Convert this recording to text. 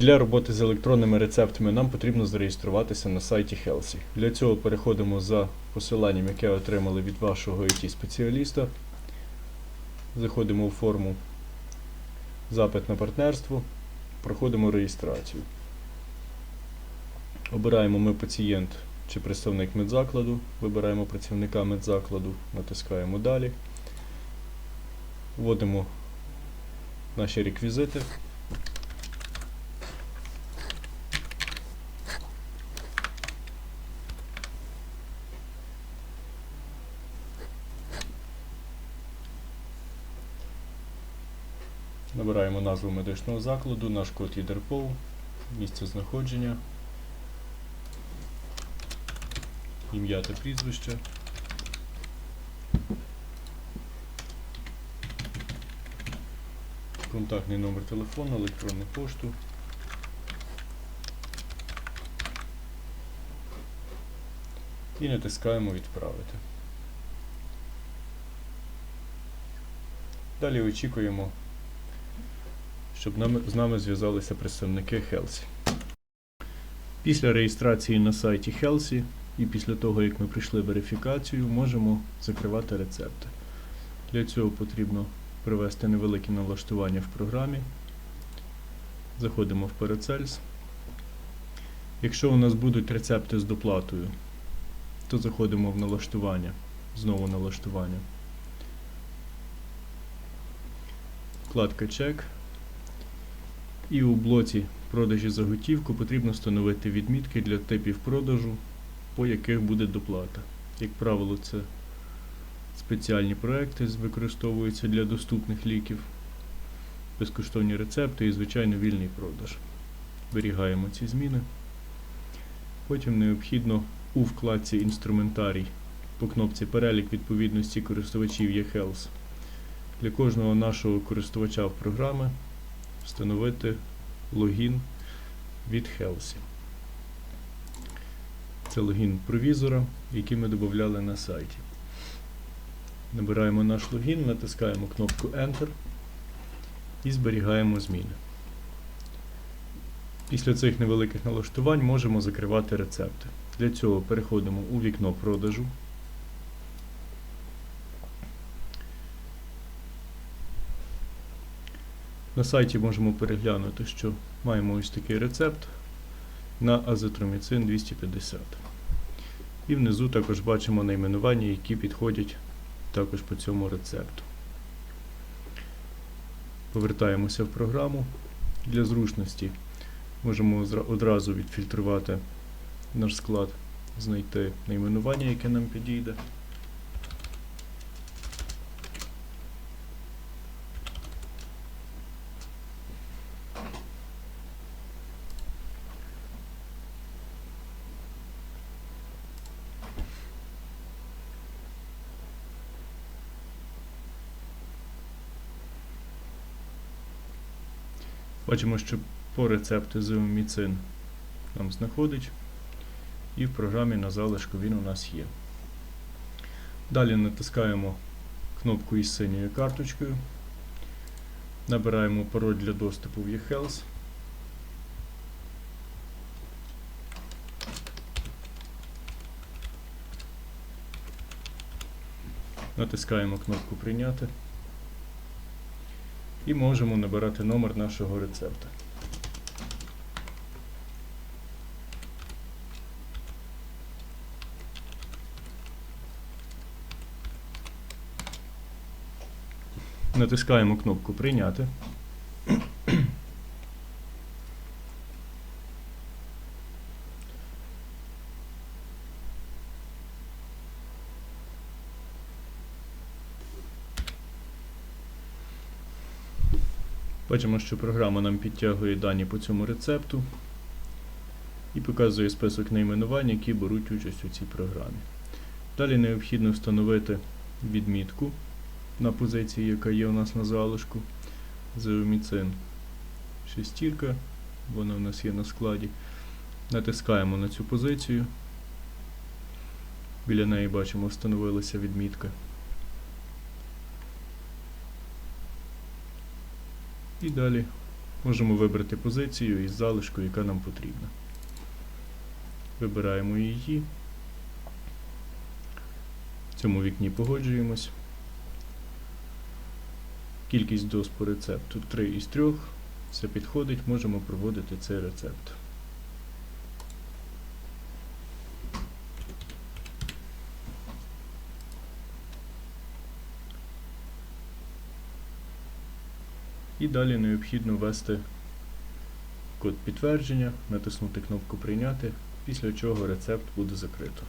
Для роботи з електронними рецептами нам потрібно зареєструватися на сайті Healthy. Для цього переходимо за посиланням, яке отримали від вашого IT-спеціаліста. Заходимо у форму Запит на партнерство, проходимо реєстрацію. Обираємо ми пацієнт чи представник медзакладу, вибираємо працівника медзакладу, натискаємо Далі. Вводимо наші реквізити. Набираємо назву медичного закладу, наш код ЄДРПОВ, місце знаходження, ім'я та прізвище. Контактний номер телефону, електронну пошту. І натискаємо відправити. Далі очікуємо, щоб нам, з нами зв'язалися представники Healthy. Після реєстрації на сайті Healthy і після того, як ми пройшли верифікацію, можемо закривати рецепти. Для цього потрібно провести невеликі налаштування в програмі. Заходимо в Paracels. Якщо у нас будуть рецепти з доплатою, то заходимо в налаштування, знову налаштування. Вкладка чек. І у блоці продажі за готівку потрібно встановити відмітки для типів продажу, по яких буде доплата. Як правило, це спеціальні проекти використовуються для доступних ліків, безкоштовні рецепти і, звичайно, вільний продаж. Зберігаємо ці зміни. Потім необхідно у вкладці Інструментарій по кнопці Перелік відповідності користувачів eHealth для кожного нашого користувача в програми встановити логін від Healthy. Це логін провізора, який ми додавали на сайті. Набираємо наш логін, натискаємо кнопку Enter і зберігаємо зміни. Після цих невеликих налаштувань можемо закривати рецепти. Для цього переходимо у вікно продажу. На сайті можемо переглянути, що маємо ось такий рецепт на азитроміцин 250. І внизу також бачимо найменування, які підходять також по цьому рецепту. Повертаємося в програму. Для зручності можемо одразу відфільтрувати наш склад, знайти найменування, яке нам підійде. Бачимо, що по рецепту зеоміцин нам знаходить, і в програмі на залишку він у нас є. Далі натискаємо кнопку із синьою карточкою, набираємо пароль для доступу в eHealth. Натискаємо кнопку Прийняти і можемо набирати номер нашого рецепта. Натискаємо кнопку Прийняти. Бачимо, що програма нам підтягує дані по цьому рецепту і показує список найменувань, які беруть участь у цій програмі. Далі необхідно встановити відмітку на позиції, яка є у нас на залишку. Зеоміцин шестірка, вона у нас є на складі. Натискаємо на цю позицію. Біля неї бачимо, встановилася відмітка. І далі Можемо вибрати позицію із залишкою, яка нам потрібна. Вибираємо її. В цьому вікні погоджуємось. Кількість доз по рецепту 3 із 3. Все підходить, можемо проводити цей рецепт. І далі необхідно ввести код підтвердження, натиснути кнопку Прийняти, після чого рецепт буде закрито.